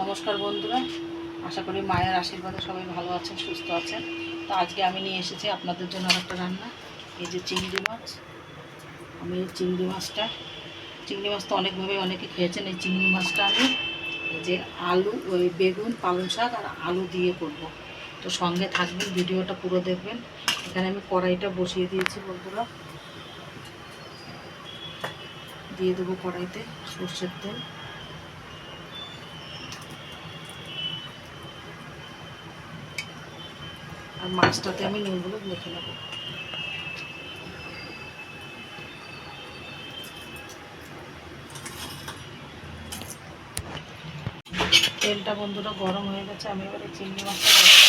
নমস্কার বন্ধুরা। আশা করি মায়ের আশীর্বাদে সবাই ভালো আছেন, সুস্থ আছেন। তো আজকে আমি নিয়ে এসেছি আপনাদের জন্য একটা রান্না। এই যে চিংড়ি মাছ। আমি এই চিংড়ি মাছটা চিংড়ি মাছ তো অনেকভাবে অনেকে খেয়েছেন। এই চিংড়ি মাছটা আমি যে আলু, ওই বেগুন, পালং শাক আর আলু দিয়ে করব। তো সঙ্গে থাকবেন, ভিডিওটা পুরো দেখবেন। এখানে আমি কড়াইটা বসিয়ে দিয়েছি বন্ধুরা। দিয়ে দেবো কড়াইতে সর্ষের তেল। আর মাছটাতে আমি নুনগুলো মেখে নেব। তেলটা বন্ধুরা গরম হয়ে গেছে, আমি এবারে চিংড়ি মাছটা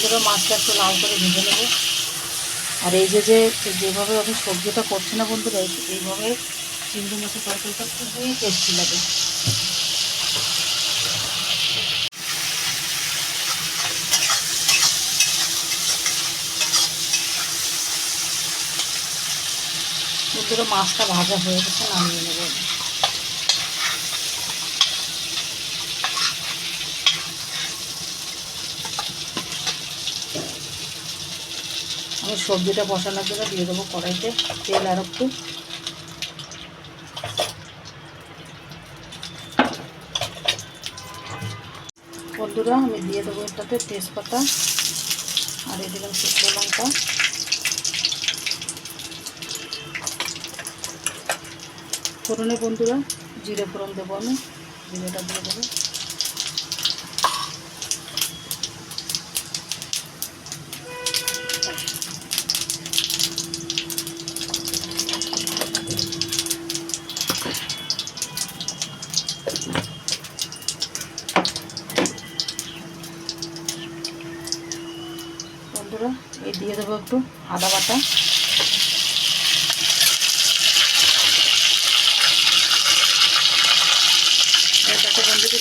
বন্ধুরা মাছটা একটু লাল করে ভেজে নেব। আর এই যে যে যেভাবে আমি সবজিটা করছি না বন্ধুরা এইভাবে চিংড়ি মাছের তরকারিটা খুবই টেস্টি লাগে। বন্ধুরা, মাছটা ভাজা হয়ে গেছে, নামিয়ে নেব। আমি। সবজিটা বসানোর জন্য দিয়ে দেবো কড়াইতে তেল আর একটু বন্ধুরা, আমি দিয়ে দেবো এটাতে তেজপাতা আর এই দিলাম শুকনো লঙ্কা ফোড়নে বন্ধুরা, জিরে ফোড়ন দেবো আমি, জিরেটা দিয়ে দেবো বন্ধুরা এই দিয়ে দেবো একটু আদা বাটা। বন্ধুকে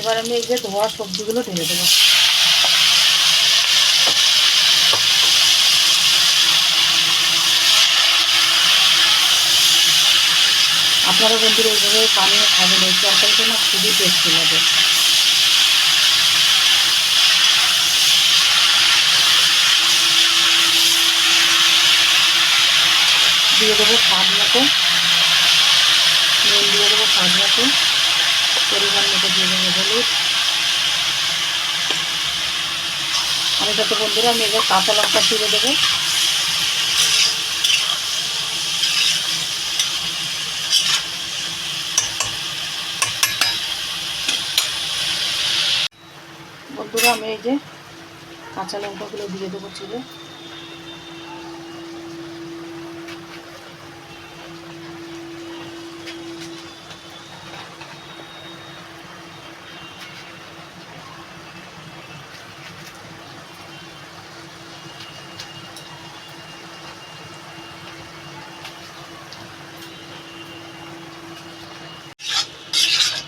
এবার আমি এই যে ধোয়া সবজিগুলো ঢেলে দেবো। আপনারা বন্ধুরা এইভাবে বানিয়ে খাবেন, এই তরকারিটা না খুবই টেস্টি লাগে। দিয়ে দেবো স্বাদ মতো। নুন দিয়ে দেবো স্বাদ মতো। পরিমাণ মতো দিয়ে দেবো হলুদ। আমি এটাতে বন্ধুরা, আমি এবার কাঁচা লঙ্কা ছিঁড়ে দেবো। বন্ধুরা, আমি এই যে কাঁচা লঙ্কাগুলো দিয়ে দেবো চিড়ে।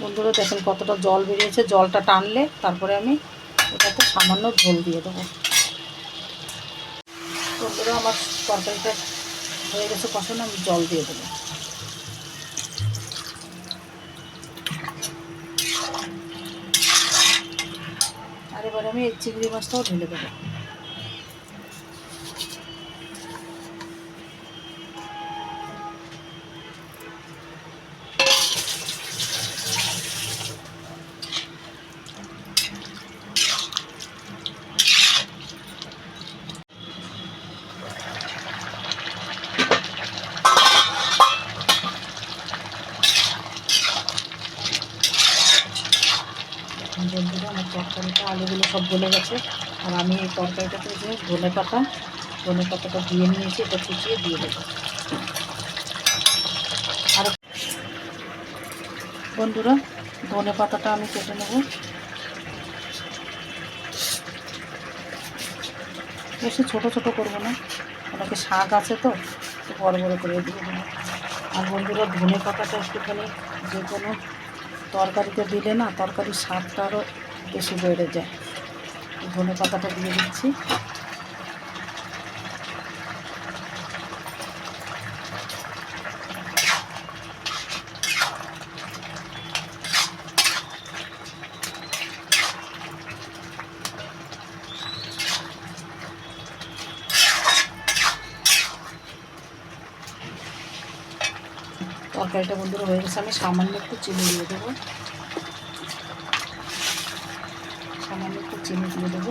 বন্ধুরা, দেখেন কতটা জল বেরিয়েছে। জলটা টানলে তারপরে আমি এটাতে সামান্য ঝোল দিয়ে দেবো। বন্ধুরা, আমার তরকারিটা হয়ে গেছে কষানো, আমি জল দিয়ে দেবো। আর এবার আমি এই চিংড়ি মাছটাও ঢেলে দেবো। বন্ধুরা, আমার তরকারিটা, আলুগুলো সব গলে গেছে। আর আমি এই তরকারিটাতে যে ধনে পাতা, ধনে পাতাটা দিয়ে নিয়েছি, এটা কুচিয়ে দিয়ে দেবো। আর বন্ধুরা, ধনে পাতাটা আমি কেটে নেব। বেশি ছোট ছোট করব না। ওটাকে শাক আছে তো বড় বড় করে দিয়ে দেবো। আর বন্ধুরা, ধনে পাতাটা একটুখানি যে কোনো তরকারিতে দিলে না তরকারির স্বাদটা আরও বেশি বেড়ে যায়। ধনে পাতাটা দিয়ে দিচ্ছি। তরকারিটা বন্ধুরা হয়ে গেছে, আমি সামান্য একটু চিনি দিয়ে দেবো। সামান্য একটু চিনি দিয়ে দেবো।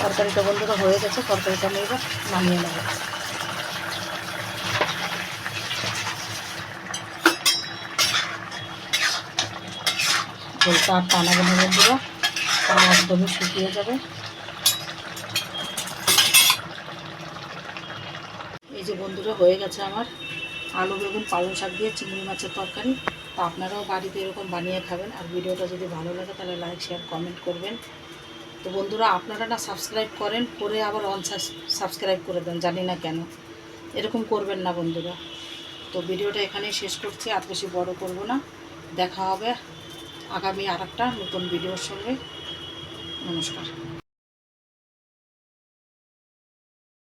তরকারিটা বন্ধুরা হয়ে গেছে, তরকারিটা আমি এবার নামিয়ে নেব। ঝোলটা আর টানাবো না বন্ধুরা তাহলে একদমই শুকিয়ে যাবে। এই যে বন্ধুরা, হয়ে গেছে আমার আলু, বেগুন, পালং শাক দিয়ে চিংড়ি মাছের তরকারি। তা আপনারাও বাড়িতে এরকম বানিয়ে খাবেন। আর ভিডিওটা যদি ভালো লাগে, তাহলে লাইক শেয়ার কমেন্ট করবেন। তো বন্ধুরা, আপনারা না সাবস্ক্রাইব করেন, করে আবার অন সাবস্ক্রাইব করে দেন, জানি না কেন। এরকম করবেন না বন্ধুরা। তো ভিডিওটা এখানেই শেষ করছি, আর বেশি বড় করব না। দেখা হবে আগামী আর নতুন ভিডিওর সঙ্গে নমস্কার।